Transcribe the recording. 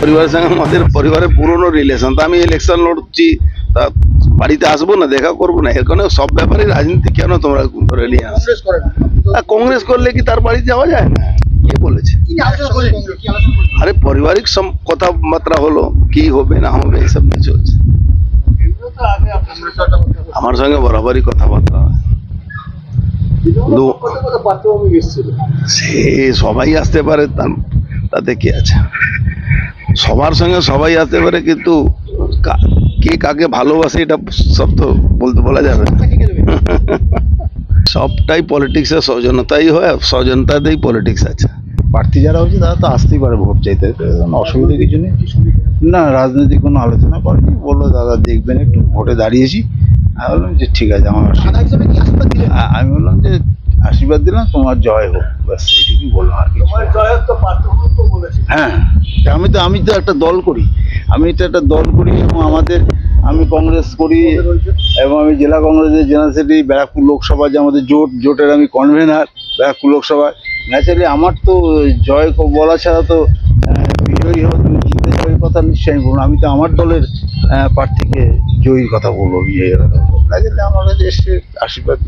পরিবারের সঙ্গে আমাদের পরিবারের পুরনো রিলেশন তা আমি ইলেকশন লড়ছি তা বাড়িতে আসব না দেখা করব না এখানে সব ব্যাপারে রাজনীতি কেন তোমরা ধরে নিয়ে আসো? কংগ্রেস করলে কি তার বাড়ি যাওয়া যায় না? কে বলেছে? আরে পারিবারিক কথাবার্তা হলো কি হবে না হবে এইসব কিছু হচ্ছে। আমার সঙ্গে বরাবরই কথাবার্তা হয়। সে সবাই আসতে পারে তাতে কি আছে? সবার সঙ্গে সবাই আসতে পারে কিন্তু কা- কে কাকে ভালোবাসে এটা সব তো বলতে বলা যাবে না। সবটাই পলিটিক্সের সৌজন্যতাই হয় আর সৌজন্যতাতেই পলিটিক্স আছে। প্রার্থী যারা হচ্ছে তারা তো আসতেই পারে ভোট চাইতে অসুবিধা কিছু নেই? না রাজনৈতিক কোনো আলোচনা করেনি বলল দাদা দেখবেন একটু ভোটে দাঁড়িয়েছি। আমি বললাম যে ঠিক আছে আমার কি আমি বললাম যে আশীর্বাদ দিলাম তোমার জয় হোক। ব্যাস এইটুকুই বললাম আর কিছু না। জয়ত্ব পার্থভূমি তো বলেছে হ্যাঁ আমি তো আমি তো একটা দল করি। আমি তো একটা দল করি এবং আমাদের, আমি কংগ্রেস করি এবং আমি জেলা কংগ্রেসের জেনারেল সেক্রেটারি, ব্যারাকপুর লোকসভা যে আমাদের জোট, জোটের আমি কনভেনার ব্যারাকপুর লোকসভা ন্যাচারালি আমার তো জয় বলা ছাড়া তো বিজয়ী হওয়া তুমি জিতে জয়ের কথা নিশ্চয়ই আমি বলব না। আমি তো আমার দলের প্রার্থীকে জয়ীর কথা বলব বিজয়ীর কথা বলব। ন্যাচারালি আমার কাছে এসে আশীর্বাদ